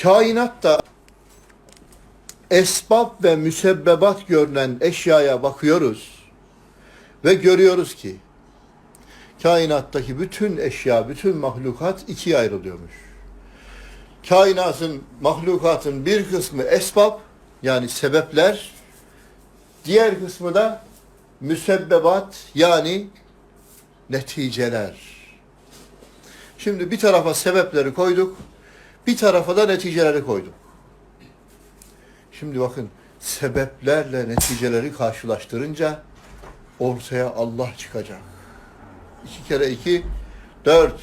kainatta esbab ve müsebbebat görünen eşyaya bakıyoruz ve görüyoruz ki kainattaki bütün eşya, bütün mahlukat ikiye ayrılıyormuş. Kainatın, mahlukatın bir kısmı esbab yani sebepler, diğer kısmı da müsebbebat yani neticeler. Şimdi bir tarafa sebepleri koyduk, bir tarafa da neticeleri koyduk. Şimdi bakın sebeplerle neticeleri karşılaştırınca ortaya Allah çıkacak. İki kere iki, dört.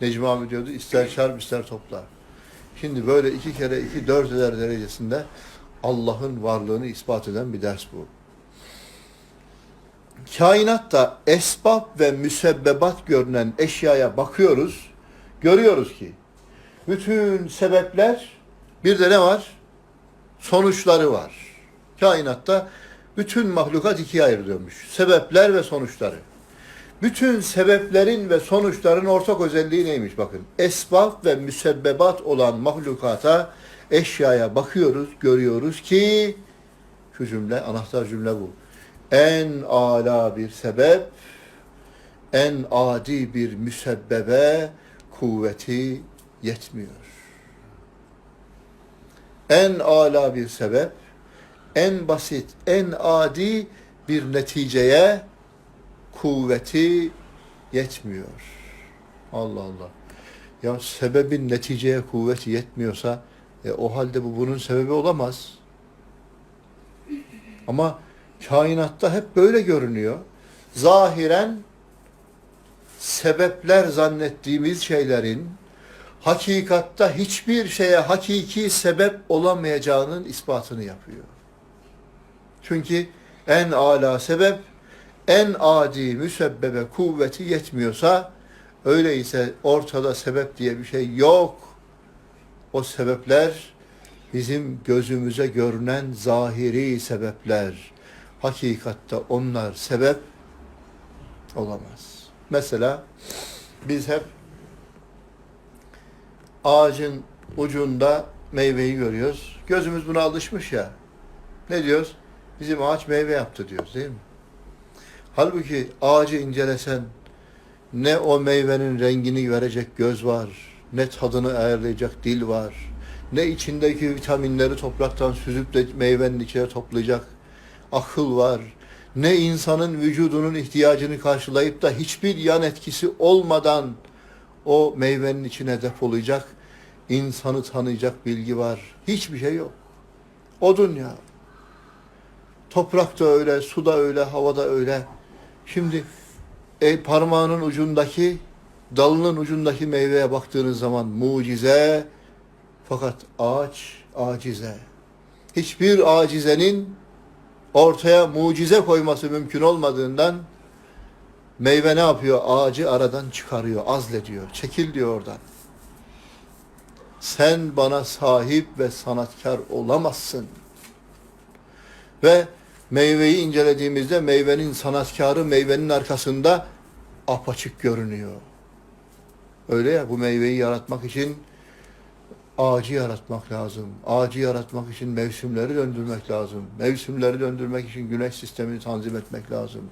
Necmi abi diyordu ister çarp ister topla. Şimdi böyle iki kere iki dört eder derecesinde Allah'ın varlığını ispat eden bir ders bu. Kainatta esbab ve müsebbebat görünen eşyaya bakıyoruz, görüyoruz ki bütün sebepler bir de ne var? Sonuçları var. Kainatta bütün mahlukat ikiye ayrılıyormuş. Sebepler ve sonuçları. Bütün sebeplerin ve sonuçların ortak özelliği neymiş bakın. Esbab ve müsebbebat olan mahlukata, eşyaya bakıyoruz, görüyoruz ki şu cümle, anahtar cümle bu. En ala bir sebep, en adi bir müsebbebe kuvveti yetmiyor. En ala bir sebep, en basit, en adi bir neticeye kuvveti yetmiyor. Allah Allah. Ya sebebin neticeye kuvveti yetmiyorsa e, o halde bu bunun sebebi olamaz. Ama kainatta hep böyle görünüyor. Zahiren sebepler zannettiğimiz şeylerin hakikatta hiçbir şeye hakiki sebep olamayacağının ispatını yapıyor. Çünkü en ala sebep en adi müsebbebe kuvveti yetmiyorsa öyleyse ortada sebep diye bir şey yok. O sebepler bizim gözümüze görünen zahiri sebepler. Hakikatte onlar sebep olamaz. Mesela biz hep ağacın ucunda meyveyi görüyoruz. Gözümüz buna alışmış ya. Ne diyoruz? Bizim ağaç meyve yaptı diyoruz değil mi? Halbuki ağacı incelesen ne o meyvenin rengini verecek göz var, ne tadını ayarlayacak dil var, ne içindeki vitaminleri topraktan süzüp de meyvenin içine toplayacak akıl var, ne insanın vücudunun ihtiyacını karşılayıp da hiçbir yan etkisi olmadan o meyvenin içine depolayacak, insanı tanıyacak bilgi var. Hiçbir şey yok. Odun ya. Toprak da öyle, su da öyle, hava da öyle. Şimdi el parmağının ucundaki, dalının ucundaki meyveye baktığınız zaman mucize, fakat ağaç acize. Hiçbir acizenin ortaya mucize koyması mümkün olmadığından meyve ne yapıyor? Ağacı aradan çıkarıyor, azlediyor. Çekil diyor oradan. Sen bana sahip ve sanatkar olamazsın. Ve meyveyi incelediğimizde meyvenin sanatkarı meyvenin arkasında apaçık görünüyor. Öyle ya bu meyveyi yaratmak için ağacı yaratmak lazım. Ağacı yaratmak için mevsimleri döndürmek lazım. Mevsimleri döndürmek için güneş sistemini tanzim etmek lazım.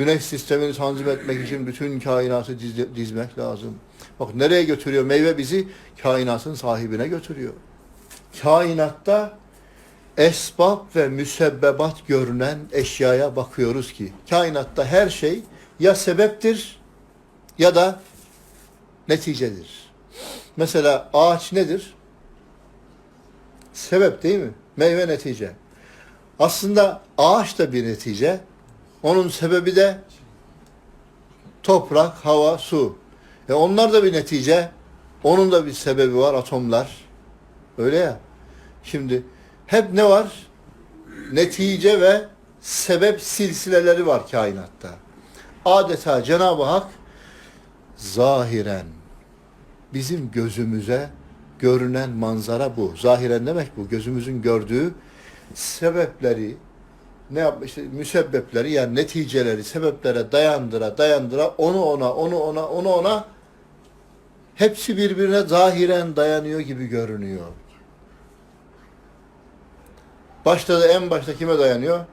Güneş sistemini tanzim etmek için bütün kainatı diz- dizmek lazım. Bak nereye götürüyor? Meyve bizi kainatın sahibine götürüyor. Kainatta esbab ve müsebbebat görünen eşyaya bakıyoruz ki kainatta her şey ya sebeptir ya da neticedir. Mesela ağaç nedir? Sebep değil mi? Meyve netice. Aslında ağaç da bir netice. Onun sebebi de toprak, hava, su. E onlar da bir netice. Onun da bir sebebi var atomlar. Öyle ya. Şimdi hep ne var? Netice ve sebep silsileleri var kainatta. Adeta Cenab-ı Hak zahiren bizim gözümüze görünen manzara bu. Zahiren demek bu. Gözümüzün gördüğü sebepleri ne yapmış? İşte müsebbepleri yani neticeleri sebeplere dayandıra dayandıra onu ona onu ona onu ona hepsi birbirine zahiren dayanıyor gibi görünüyor. Başta da en başta kime dayanıyor?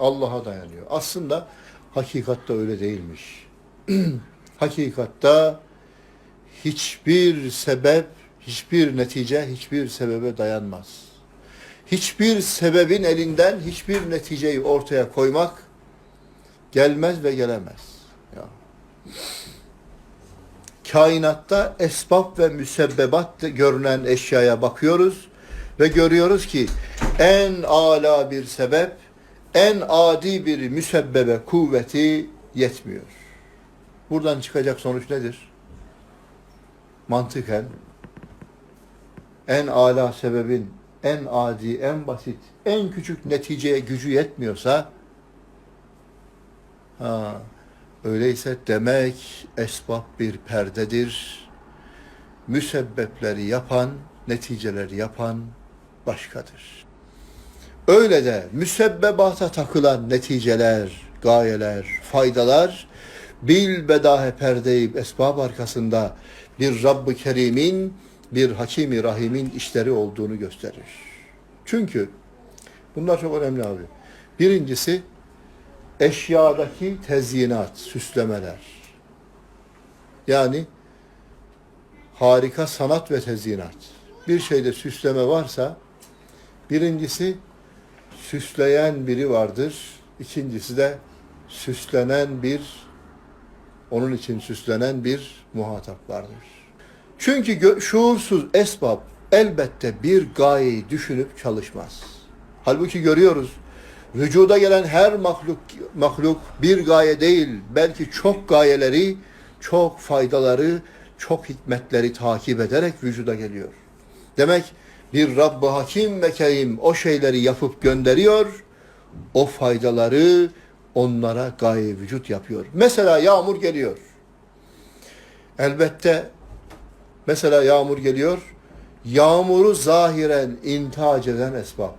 Allah'a dayanıyor. Aslında hakikatte öyle değilmiş. hakikatte hiçbir sebep, hiçbir netice, hiçbir sebebe dayanmaz. Hiçbir sebebin elinden hiçbir neticeyi ortaya koymak gelmez ve gelemez. Ya. Kainatta esbab ve müsebbebat görünen eşyaya bakıyoruz ve görüyoruz ki en ala bir sebep, en adi bir müsebbebe kuvveti yetmiyor. Buradan çıkacak sonuç nedir? Mantıken en ala sebebin en adi, en basit, en küçük neticeye gücü yetmiyorsa ha, öyleyse demek esbab bir perdedir. Müsebbepleri yapan, neticeleri yapan başkadır. Öyle de müsebbebata takılan neticeler, gayeler, faydalar bil bedahe perdeyip esbab arkasında bir Rabb-ı Kerim'in, bir Hakimi Rahim'in işleri olduğunu gösterir. Çünkü bunlar çok önemli abi. Birincisi eşyadaki tezyinat, süslemeler. Yani harika sanat ve tezyinat. Bir şeyde süsleme varsa birincisi süsleyen biri vardır. İkincisi de süslenen bir onun için süslenen bir muhatap vardır. Çünkü şuursuz esbab elbette bir gayeyi düşünüp çalışmaz. Halbuki görüyoruz vücuda gelen her mahluk mahluk bir gaye değil belki çok gayeleri, çok faydaları, çok hikmetleri takip ederek vücuda geliyor. Demek bir Rabb-ı Hakim ve Kerim o şeyleri yapıp gönderiyor, o faydaları onlara gaye vücut yapıyor. Mesela yağmur geliyor. Elbette mesela yağmur geliyor, yağmuru zahiren intihac eden esbab.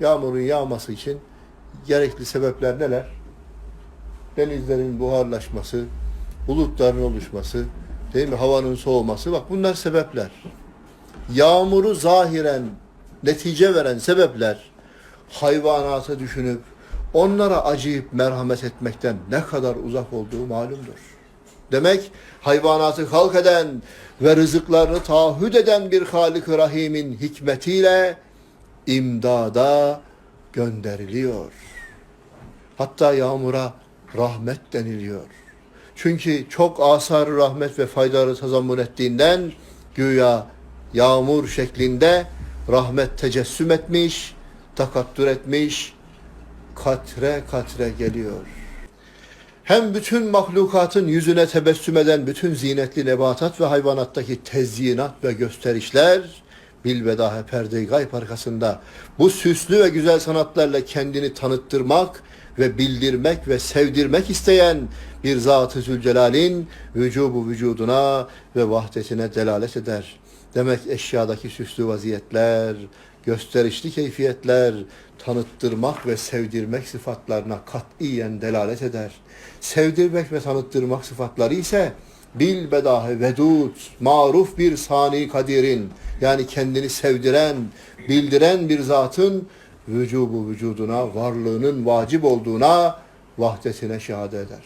Yağmurun yağması için gerekli sebepler neler? Denizlerin buharlaşması, bulutların oluşması, değil mi? Havanın soğuması. Bak bunlar sebepler. Yağmuru zahiren netice veren sebepler hayvanatı düşünüp onlara acıyıp merhamet etmekten ne kadar uzak olduğu malumdur. Demek hayvanatı halk eden ve rızıklarını taahhüt eden bir Halik-i Rahim'in hikmetiyle imdada gönderiliyor. Hatta yağmura rahmet deniliyor. Çünkü çok asar rahmet ve faydaları tazammun ettiğinden güya yağmur şeklinde rahmet tecessüm etmiş, takattür etmiş, katre katre geliyor. Hem bütün mahlukatın yüzüne tebessüm eden bütün zinetli nebatat ve hayvanattaki tezyinat ve gösterişler bilbedahe perde-i gayb arkasında bu süslü ve güzel sanatlarla kendini tanıttırmak ve bildirmek ve sevdirmek isteyen bir Zat-ı Zülcelal'in vücubu vücuduna ve vahdetine delalet eder. Demek eşyadaki süslü vaziyetler, gösterişli keyfiyetler, tanıttırmak ve sevdirmek sıfatlarına katiyen delalet eder. Sevdirmek ve tanıttırmak sıfatları ise bil bedahe vedud, maruf bir sani kadirin, yani kendini sevdiren, bildiren bir zatın vücubu vücuduna, varlığının vacip olduğuna, vahdetine şehadet eder.